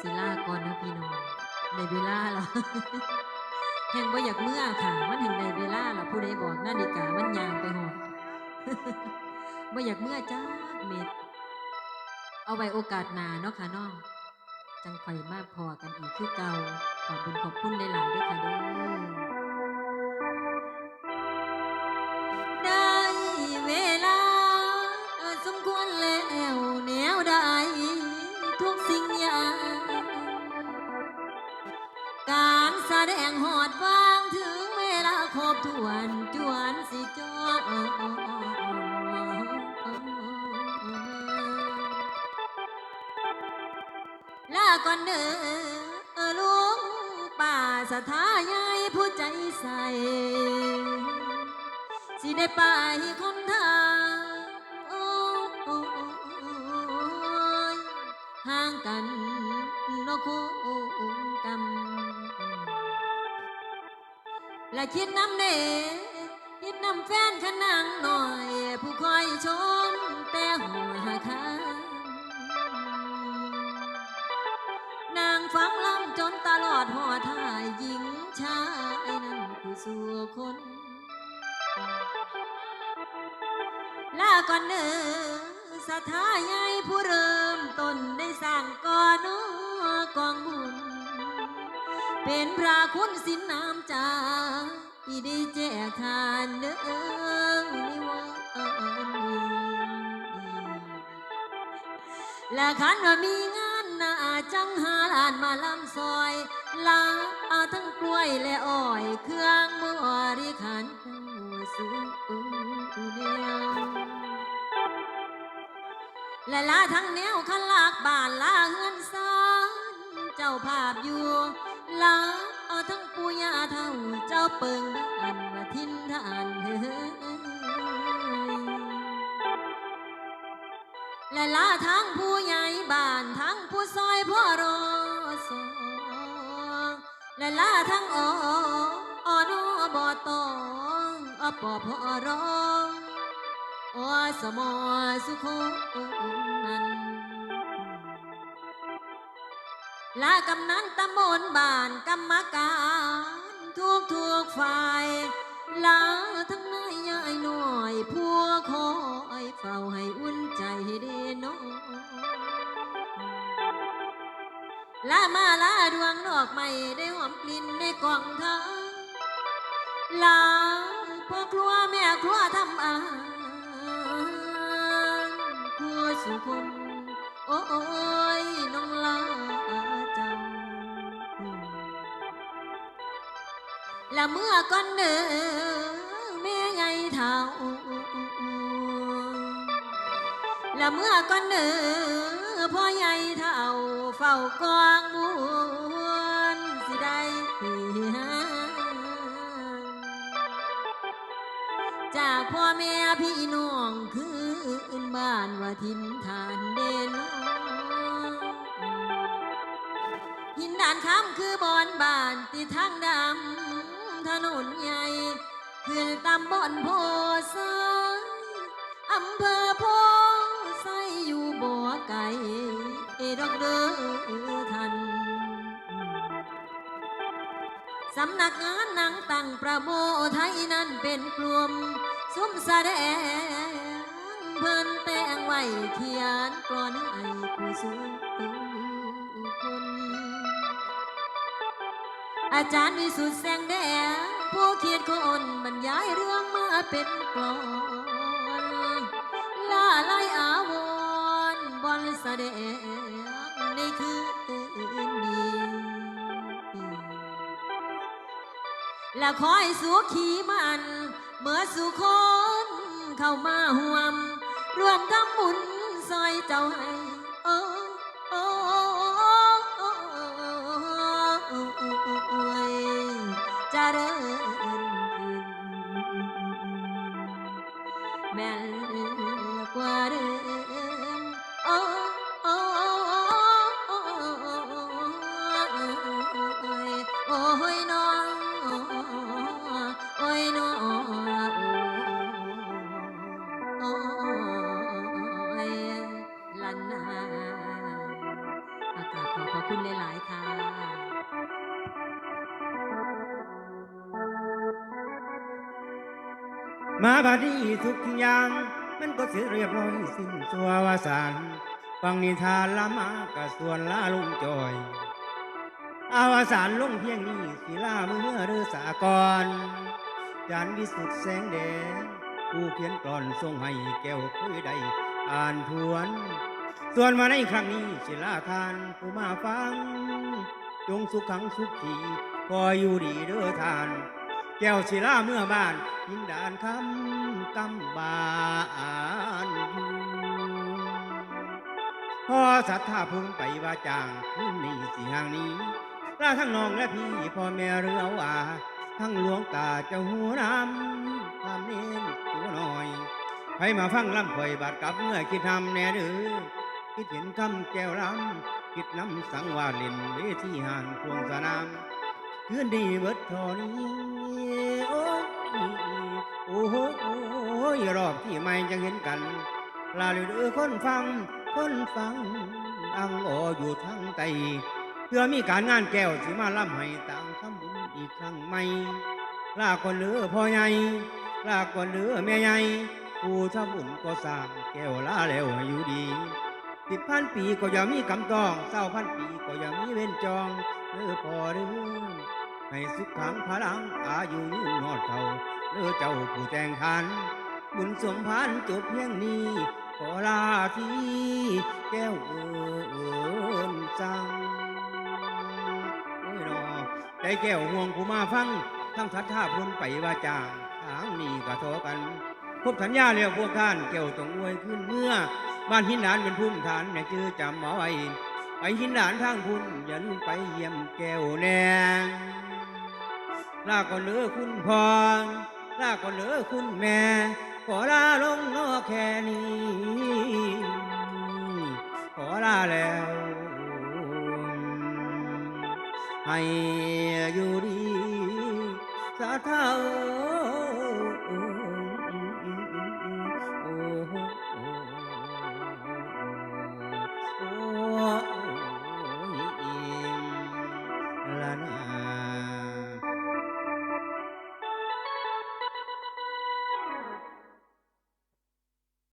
ศิลาก่อนนะพี่น้องในเวลาหรอแห่งบ่อยากเมื่อค่ะ มันแห่งในเวลาหรอผู้ใดบอกนาฬิกามันยางไปหอดบ่อยากเมื่อจ้าเม็ด เอาไว้โอกาสหนาเนาะค่ะน้องจังค่มาพอกันอีกคือเก่าขอบคุณขอบคุณหลายๆด้วยค่ะเด้อ ก่อนเด้อลุงป่าสถายายผู้ใจใส สิได้ไปคนทางห่างกันนกคู่กรรมและคิดน้ำเนคิดน้ำแฟนขนังหน่อย ผู้คอยชมแต่หัว ฟังลำจนตลอดหัวท่ายหญิงชายนั้นผู้สู่คนลาก่อนเด้อสถายายผู้เริ่มต้นได้สร้างก่อนกองบุญ เป็นพระคุณสินน้ำใจอีได้แจกทานเด้อนิวันนี้และขันว่ามีงาน จังหาลานมาลำซอยลาทั้งกล้วยและอ้อย เครื่องบริขารผู้สูงเดียวและลาทั้งแนวขันลากบ้านลาเฮือนซานเจ้าภาพอยู่ลาเอาทั้งปูยาเท่าเจ้าเปิงบ้านว่าทินทานเฮ้ยและลาทั้ง ลาทั้งอออนอบอตองอปอพอรองอสมอสุขนันลากำนันตำบลบ้านกรรมการทุกทุกฝ่ายลาทั้งนายยายหน่อยพัวคอยเฝ้าให้อุ่นใจเด้น้อง ลามาลาดวงดอกไม้ได้หอมกลิ่นในกล่องทางลาพ่อครัวแม่ครัวทำอาหารครัวสุคนโอ้ยน้องลาเจ้าและเมื่อก่อนเด้อแม่ไงเท่าและเมื่อก่อนเด้อ พ่อใหญ่เท่าเฝ้ากองมวนสิได้หจากพ่อแม่พี่น้องคืนบ้านว่าทินฐานเด่นหินด่านค้ำคือบอนบ้านติทางดำถนนใหญ่ขึ้นตำบอนโพไซอำเภอโพ ดอกเด้อทันสำนักงานหนังตั้งประโมไทยนั้นเป็นกลุ่มซุ้มแสดงเพิ่นแต่งไว้เขียนกรอนให้ผู้สูงคนอาจารย์วิสุทธิ์แสงแดงผู้เขียนคนบรรยายเรื่องมาเป็นกลอนลาไลอาวรณ์บอล แสดงในคืนดีและคอยสุขีมัน เมื่อสุคนเข้ามาห่วม รวมทำบุญซอยเจ้าให้ โอ้ยน้องโอ้ยน้องโอ้ยลันนาอขอบคุณหลาย ๆ ค่ะมาบาดนี้ทุกอย่าง มันก็เสียเรียบร้อยสิ้นสัววาสานฟังนิทานละมากระส่วนลาลุงจอย อาวสานลงเพียงนี้สิลาเมื่อเรือสากรจานวิสุทธ์แสงแดงผู้เขียนกลอนทรงให้แก้วเคยได้อ่านทวน ส่วนมาในครั้งนี้สิลาทานผู้มาฟัง จงสุขขังสุขขีคอยอยู่ดีเด้อทาน แก้วศิลาเมื่อบ้านยินดานคำกำบานอยู่พอศรัทธาพุ่งไปว่าจางขึ้นในี่สิหางนี้ ลาทั้งน้องและพี่พ่อแม่เรือว่า ทั้งหลวงตาเจ้าหัวน้ำความเน้นตัวหน่อยให้มาฟังลำข่อยบาดกับเมื่อคิดทำแน่เด้อคิดเห็นคำแก้วล้ำคิดน้ำสังวาล่นเวทีหานควงสนามคืนดีเบิดทอนี้โอ้ยโอ้โหโอ้ยรอบที่ไม่จะเห็นกัน ลาลยเด้อคนฟัง คนฟังอังโออยู่ทางใต้ เพื่อมีการงานแก้วสิมาล่ำให้ต่างทำบุญอีกครั้งใหม่ลาก่อนเหลือพ่อใหญ่ลาก่อนเหลือแม่ใหญ่ผู้ทำบุญก็สร้างแก้วลาแล้วให้อยู่ดีสิบพันปีก็อย่ามีกำตองเศร้าพันปีก็อย่ามีเว้นจองเด้อพอเด้อให้สุขขังพลังอายุยืนนอดเท่าเด้อเจ้าผู้แต่งขันบุญสมพันธ์จบเพียงนี้ขอลาที่แก้วเอิญจัง ใจแก้วห่วงผู้มาฟังทั้งทัดท่าพลไปว่าจางทางนี้ก็ทอกันพบสัญญาเรียกพวกท่านแก้วต้องอวยขึ้นเมื่อ บ้านหินหลานเป็นพุ่มฐานเนี่ยจื้อจำเอาไว้ไปหินหลานทางพุ่นอย่าลืมไปเยี่ยมแก้วแนงลาก่อนเหลือคุณพ่อลาก่อนเหลือคุณแม่ขอลาลงนอแค่นี้ ขอลาแล้ว ให้ टाटा